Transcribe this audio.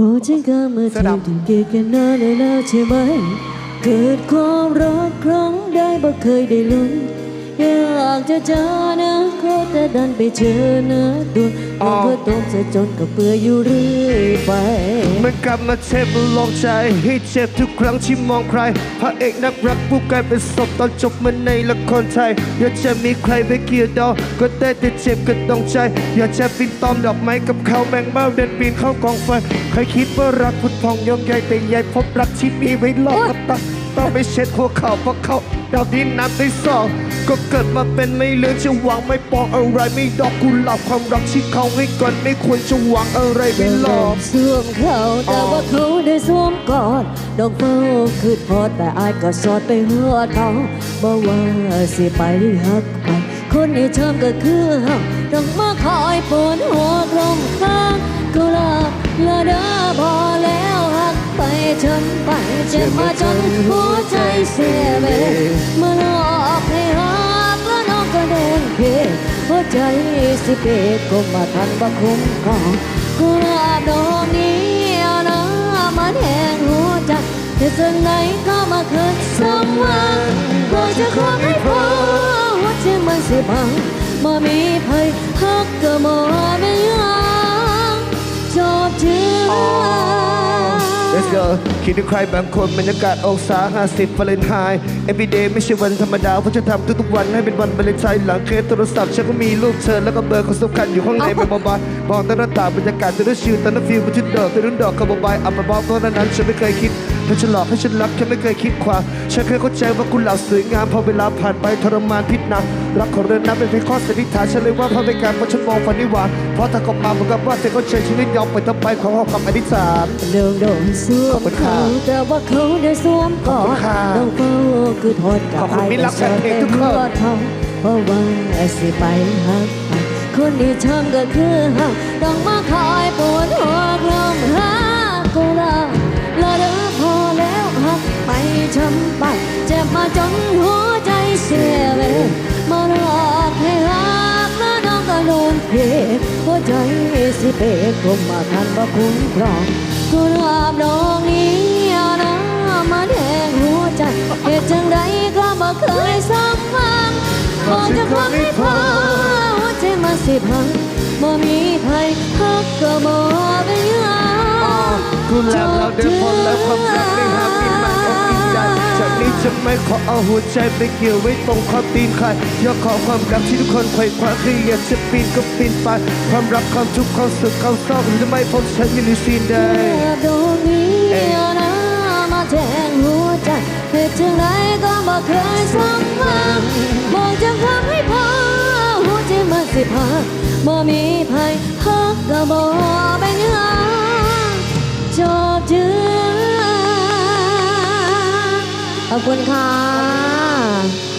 พอฉันก็มื่อเสื้เธออดำถึงเกกันนานแล้วใช่ไหม เกิดความรักครั้งใดบ่เคยได้ลุ้นอยากจะเจอนะ ก็แต่ดันไปเจอนะตัวมันก็ ต้องจะจนกับเปื่อยอยู่เรื่อยไป มันกลับมาเจ็บลองใจให้เจ็บทุกครั้งที่มองใครพระเอกนักรักผู้กลายเป็นศพตอนจบมันในละครไทย อยากจะมีใครไปเกี่ยวดอกก็ได้แต่เจ็บก็ต้องใจ อยากจะปีนตอมดอกไม้กับเขาแบ่งเบ้าเดินปีนเข้ากองไฟเคยคิดว่ารักพุทธพองยอมใหญ่แต่ใหญ่พบรักที่มีไว้หลอกกับตาต้องไปเช็ดหัวเข่าเพราะเขา ดาวดินน้ำได้สองก็เกิดมาเป็นไม่เหลือจะหวังไม่ปองอะไรไม่ดอกกุหลาบความรักที่เขาให้ก่อนไม่ควรจะหวังอะไรไม่หลอกสวมเขาแต่ว่าเขาได้สวมกอดดอกเฝ้าคือพอแต่อายก็สอดไปหัวเขาบอกว่าสิไปหักไปคนที่ชอบก็คือเฮาต้องมาคอยปวดหัวกลมข้างกุหลาบละเด้อพอแล้วหักไปจนไป เจ็บมาจนหัวใจเสียเบมาหลอกให้หักแล้วน้องก็โดนเพหัวใจสิเปกก็มาทันบ่คุ้มครองกุหลาบดอกนี้เอาน้ำมาแทงหัวใจแต่จังไหนก็มาเกิดสมหวังก็จะขอให้พอหัวใจมันสิบังมามีภัยฮักก็มาไม่ยัง Let's go คิดถึงใครบางคนบรรยากาศองศา50ฟาเรนไฮต์ everyday ไม่ใช่วันธรรมดาเพราะจะทำทุกๆวันให้เป็นวันวาเลนไทน์หลังเคสโทรศัพท์ฉันก็มีรูปเธอแล้วก็เบอร์คนสำคัญอยู่ข้างในไม่บายๆบอกแต่หน้าตางบรรยากาศแต่ละชิวแต่ละฟิลมันชุดดอกแต่รุ่นดอกกับบายอัปบายเพราะนั้นฉันไม่เคยคิดให้ฉันหลอกให้ฉันรักแค่ไม่เคยคิดขวางฉันเคยเข้าใจว่ากุหลาบสวยงามพอเวลาผ่านไปทรมานพิษหนักรักของเรือนน้ำเป็นเพียงข้อสันนิษฐานฉันเลยว่าพระเป็นการเพราะฉันมองฝันนิวานเพราะถ้าก็มาเหมือนกับว่าเธอเข้าใจชีวิตยอมไปทั้งไปของเขาคำอธิษฐานเดินโดนสวมเขาแต่ว่าเขาได้สวมกอขอดต้องเฝ้าคือทอดกับขอบคุณมิตรรักแฟนเพลงทุกคนหัวเขาเพราะว่าสิไปหักคนที่ชอบก็คือเฮาต้องมาคอยปวดหัวกลมหากุหลาบละเด้อพอแล้วหักไปช้ำไปเจ็บมาจนหัวใจเสียเวมาหลอกให้รักแล้วน้องก็โดนเพหัวใจสิเปกคมมาทันบ่คุ้มครอง กุลาบดอกนี้นะมาแทงหัวใจเหตุจังใดก็บ่เคยสักครั้งบอกจะควักให้พอหัวใจมาสิพังบ่มีใครพักก็บ่ จากนี้จะไม่ขอเอาหัวใจไปเกี่ยวไว้ตรงข้อตีนใครอยากขอความรักที่ทุกคนไขว่คว้าคืออยากจะปีนก็ปีนไปความรักความทุกข์ความสุขความเศร้าจะไม่พบฉันอยู่ในซีนใดดวงนี้เอาน้ำมาแทงหัวใจเหตุจังใดก็บ่เคยสมหวังบอกจะทำให้พอหัวใจมันสิพังบ่มีภัยฮักก็บ่เป็นหยัง อขอบคุณค่ะ